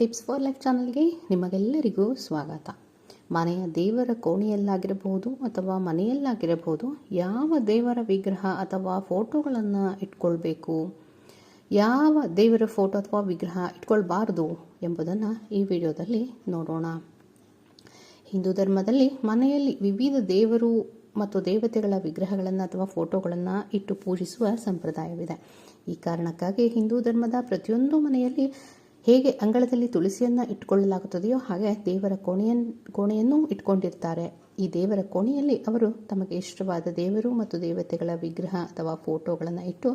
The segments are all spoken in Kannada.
ಟಿಪ್ಸ್ ಫಾರ್ ಲೈಫ್ ಚಾನಲ್ಗೆ ನಿಮಗೆಲ್ಲರಿಗೂ ಸ್ವಾಗತ. ಮನೆಯ ದೇವರ ಕೋಣೆಯಲ್ಲಾಗಿರಬಹುದು ಅಥವಾ ಮನೆಯಲ್ಲಾಗಿರಬಹುದು, ಯಾವ ದೇವರ ವಿಗ್ರಹ ಅಥವಾ ಫೋಟೋಗಳನ್ನು ಇಟ್ಕೊಳ್ಬೇಕು? ಯಾವ ದೇವರ ಫೋಟೋ ಅಥವಾ ವಿಗ್ರಹ ಇಟ್ಕೊಳ್ಬಾರ್ದು ಎಂಬುದನ್ನು ಈ ವಿಡಿಯೋದಲ್ಲಿ ನೋಡೋಣ. ಹಿಂದೂ ಧರ್ಮದಲ್ಲಿ ಮನೆಯಲ್ಲಿ ವಿವಿಧ ದೇವರು ಮತ್ತು ದೇವತೆಗಳ ವಿಗ್ರಹಗಳನ್ನು ಅಥವಾ ಫೋಟೋಗಳನ್ನು ಇಟ್ಟು ಪೂಜಿಸುವ ಸಂಪ್ರದಾಯವಿದೆ. ಈ ಕಾರಣಕ್ಕಾಗಿ ಹಿಂದೂ ಧರ್ಮದ ಪ್ರತಿಯೊಂದು ಮನೆಯಲ್ಲಿ ಹೇಗೆ ಅಂಗಳದಲ್ಲಿ ತುಳಸಿಯನ್ನು ಇಟ್ಕೊಳ್ಳಲಾಗುತ್ತದೆಯೋ ಹಾಗೆ ದೇವರ ಕೋಣೆಯನ್, ಕೋಣೆಯನ್ನು ಇಟ್ಕೊಂಡಿರ್ತಾರೆ. ಈ ದೇವರ ಕೋಣೆಯಲ್ಲಿ ಅವರು ತಮಗೆ ಇಷ್ಟವಾದ ದೇವರು ಮತ್ತು ದೇವತೆಗಳ ವಿಗ್ರಹ ಅಥವಾ ಫೋಟೋಗಳನ್ನು ಇಟ್ಟು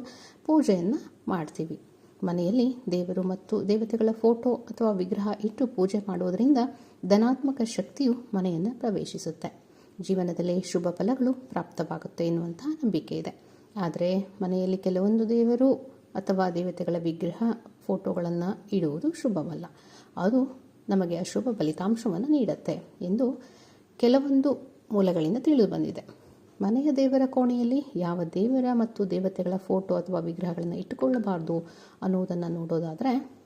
ಪೂಜೆಯನ್ನು ಮಾಡ್ತೀವಿ. ಮನೆಯಲ್ಲಿ ದೇವರು ಮತ್ತು ದೇವತೆಗಳ ಫೋಟೋ ಅಥವಾ ವಿಗ್ರಹ ಇಟ್ಟು ಪೂಜೆ ಮಾಡುವುದರಿಂದ ಧನಾತ್ಮಕ ಶಕ್ತಿಯು ಮನೆಯನ್ನು ಪ್ರವೇಶಿಸುತ್ತೆ. ಜೀವನದಲ್ಲಿ ಶುಭ ಫಲಗಳು ಪ್ರಾಪ್ತವಾಗುತ್ತೆ ಎನ್ನುವಂತಹ ನಂಬಿಕೆ ಇದೆ. ಆದರೆ ಮನೆಯಲ್ಲಿ ಕೆಲವೊಂದು ದೇವರು ಅಥವಾ ದೇವತೆಗಳ ವಿಗ್ರಹ ಫೋಟೋಗಳನ್ನು ಇಡುವುದು ಶುಭವಲ್ಲ. ಅದು ನಮಗೆ ಅಶುಭ ಫಲಿತಾಂಶವನ್ನು ನೀಡುತ್ತೆ ಎಂದು ಕೆಲವೊಂದು ಮೂಲಗಳಿಂದ ತಿಳಿದು ಬಂದಿದೆ. ಮನೆಯ ದೇವರ ಕೋಣೆಯಲ್ಲಿ ಯಾವ ದೇವರ ಮತ್ತು ದೇವತೆಗಳ ಫೋಟೋ ಅಥವಾ ವಿಗ್ರಹಗಳನ್ನು ಇಟ್ಟುಕೊಳ್ಳಬಾರ್ದು ಅನ್ನುವುದನ್ನು ನೋಡೋದಾದರೆ,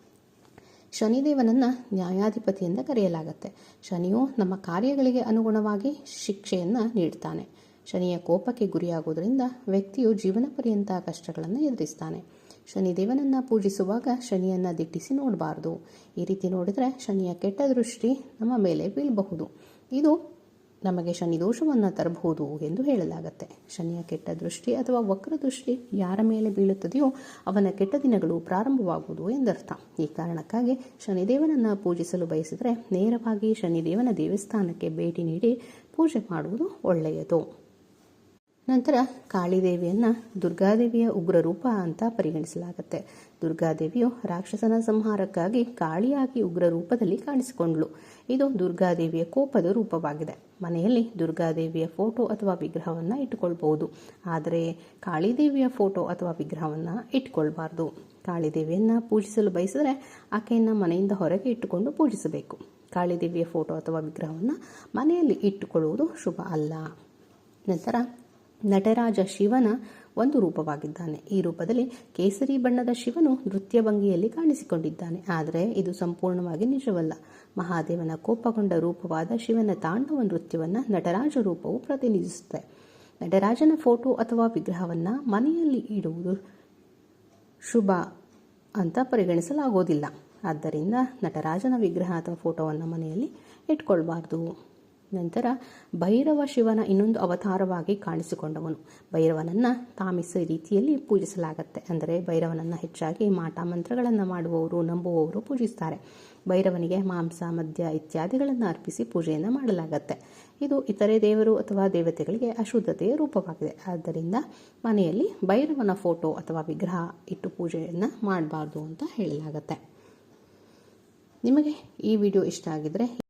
ಶನಿದೇವನನ್ನು ನ್ಯಾಯಾಧಿಪತಿಯಿಂದ ಕರೆಯಲಾಗತ್ತೆ. ಶನಿಯು ನಮ್ಮ ಕಾರ್ಯಗಳಿಗೆ ಅನುಗುಣವಾಗಿ ಶಿಕ್ಷೆಯನ್ನು ನೀಡ್ತಾನೆ. ಶನಿಯ ಕೋಪಕ್ಕೆ ಗುರಿಯಾಗುವುದರಿಂದ ವ್ಯಕ್ತಿಯು ಜೀವನ ಪರ್ಯಂತ ಕಷ್ಟಗಳನ್ನು ಎದುರಿಸ್ತಾನೆ. ಶನಿದೇವನನ್ನು ಪೂಜಿಸುವಾಗ ಶನಿಯನ್ನು ದಿಟ್ಟಿಸಿ ನೋಡಬಾರ್ದು. ಈ ರೀತಿ ನೋಡಿದರೆ ಶನಿಯ ಕೆಟ್ಟ ದೃಷ್ಟಿ ನಮ್ಮ ಮೇಲೆ ಬೀಳಬಹುದು. ಇದು ನಮಗೆ ಶನಿ ದೋಷವನ್ನು ತರಬಹುದು ಎಂದು ಹೇಳಲಾಗುತ್ತೆ. ಶನಿಯ ಕೆಟ್ಟ ದೃಷ್ಟಿ ಅಥವಾ ವಕ್ರ ದೃಷ್ಟಿ ಯಾರ ಮೇಲೆ ಬೀಳುತ್ತದೆಯೋ ಅವನ ಕೆಟ್ಟ ದಿನಗಳು ಪ್ರಾರಂಭವಾಗುವುದು ಎಂದರ್ಥ. ಈ ಕಾರಣಕ್ಕಾಗಿ ಶನಿದೇವನನ್ನು ಪೂಜಿಸಲು ಬಯಸಿದರೆ ನೇರವಾಗಿ ಶನಿದೇವನ ದೇವಸ್ಥಾನಕ್ಕೆ ಭೇಟಿ ನೀಡಿ ಪೂಜೆ ಮಾಡುವುದು ಒಳ್ಳೆಯದು. ನಂತರ ಕಾಳಿದೇವಿಯನ್ನು ದುರ್ಗಾದೇವಿಯ ಉಗ್ರ ರೂಪ ಅಂತ ಪರಿಗಣಿಸಲಾಗುತ್ತೆ. ದುರ್ಗಾದೇವಿಯು ರಾಕ್ಷಸನ ಸಂಹಾರಕ್ಕಾಗಿ ಕಾಳಿಯಾಗಿ ಉಗ್ರ ರೂಪದಲ್ಲಿ ಕಾಣಿಸಿಕೊಂಡ್ಳು. ಇದು ದುರ್ಗಾದೇವಿಯ ಕೋಪದ ರೂಪವಾಗಿದೆ. ಮನೆಯಲ್ಲಿ ದುರ್ಗಾದೇವಿಯ ಫೋಟೋ ಅಥವಾ ವಿಗ್ರಹವನ್ನು ಇಟ್ಟುಕೊಳ್ಬಹುದು. ಆದರೆ ಕಾಳಿದೇವಿಯ ಫೋಟೋ ಅಥವಾ ವಿಗ್ರಹವನ್ನು ಇಟ್ಕೊಳ್ಬಾರ್ದು ಕಾಳಿದೇವಿಯನ್ನು ಪೂಜಿಸಲು ಬಯಸಿದರೆ ಆಕೆಯನ್ನು ಮನೆಯಿಂದ ಹೊರಗೆ ಇಟ್ಟುಕೊಂಡು ಪೂಜಿಸಬೇಕು. ಕಾಳಿದೇವಿಯ ಫೋಟೋ ಅಥವಾ ವಿಗ್ರಹವನ್ನು ಮನೆಯಲ್ಲಿ ಇಟ್ಟುಕೊಳ್ಳುವುದು ಶುಭ ಅಲ್ಲ. ನಂತರ ನಟರಾಜ ಶಿವನ ಒಂದು ರೂಪವಾಗಿದ್ದಾನೆ. ಈ ರೂಪದಲ್ಲಿ ಕೇಸರಿ ಬಣ್ಣದ ಶಿವನು ನೃತ್ಯ ಭಂಗಿಯಲ್ಲಿ ಕಾಣಿಸಿಕೊಂಡಿದ್ದಾನೆ. ಆದರೆ ಇದು ಸಂಪೂರ್ಣವಾಗಿ ನಿಜವಲ್ಲ. ಮಹಾದೇವನ ಕೋಪಗೊಂಡ ರೂಪವಾದ ಶಿವನ ತಾಂಡವ ನೃತ್ಯವನ್ನು ನಟರಾಜ ರೂಪವು ಪ್ರತಿನಿಧಿಸುತ್ತೆ. ನಟರಾಜನ ಫೋಟೋ ಅಥವಾ ವಿಗ್ರಹವನ್ನು ಮನೆಯಲ್ಲಿ ಇಡುವುದು ಶುಭ ಅಂತ ಪರಿಗಣಿಸಲಾಗೋದಿಲ್ಲ. ಆದ್ದರಿಂದ ನಟರಾಜನ ವಿಗ್ರಹ ಅಥವಾ ಫೋಟೋವನ್ನು ಮನೆಯಲ್ಲಿ ಇಟ್ಕೊಳ್ಬಾರ್ದು. ನಂತರ ಭೈರವ ಶಿವನ ಇನ್ನೊಂದು ಅವತಾರವಾಗಿ ಕಾಣಿಸಿಕೊಂಡವನು. ಭೈರವನನ್ನು ತಾಮಿಸ ರೀತಿಯಲ್ಲಿ ಪೂಜಿಸಲಾಗತ್ತೆ. ಅಂದರೆ ಭೈರವನನ್ನು ಹೆಚ್ಚಾಗಿ ಮಾಟ ಮಂತ್ರಗಳನ್ನು ಮಾಡುವವರು, ನಂಬುವವರು ಪೂಜಿಸ್ತಾರೆ. ಭೈರವನಿಗೆ ಮಾಂಸ, ಮದ್ಯ ಇತ್ಯಾದಿಗಳನ್ನು ಅರ್ಪಿಸಿ ಪೂಜೆಯನ್ನು ಮಾಡಲಾಗತ್ತೆ. ಇದು ಇತರೆ ದೇವರು ಅಥವಾ ದೇವತೆಗಳಿಗೆ ಅಶುದ್ಧತೆಯ ರೂಪವಾಗಿದೆ. ಆದ್ದರಿಂದ ಮನೆಯಲ್ಲಿ ಭೈರವನ ಫೋಟೋ ಅಥವಾ ವಿಗ್ರಹ ಇಟ್ಟು ಪೂಜೆಯನ್ನು ಮಾಡಬಾರ್ದು ಅಂತ ಹೇಳಲಾಗತ್ತೆ. ನಿಮಗೆ ಈ ವಿಡಿಯೋ ಇಷ್ಟ ಆಗಿದ್ರೆ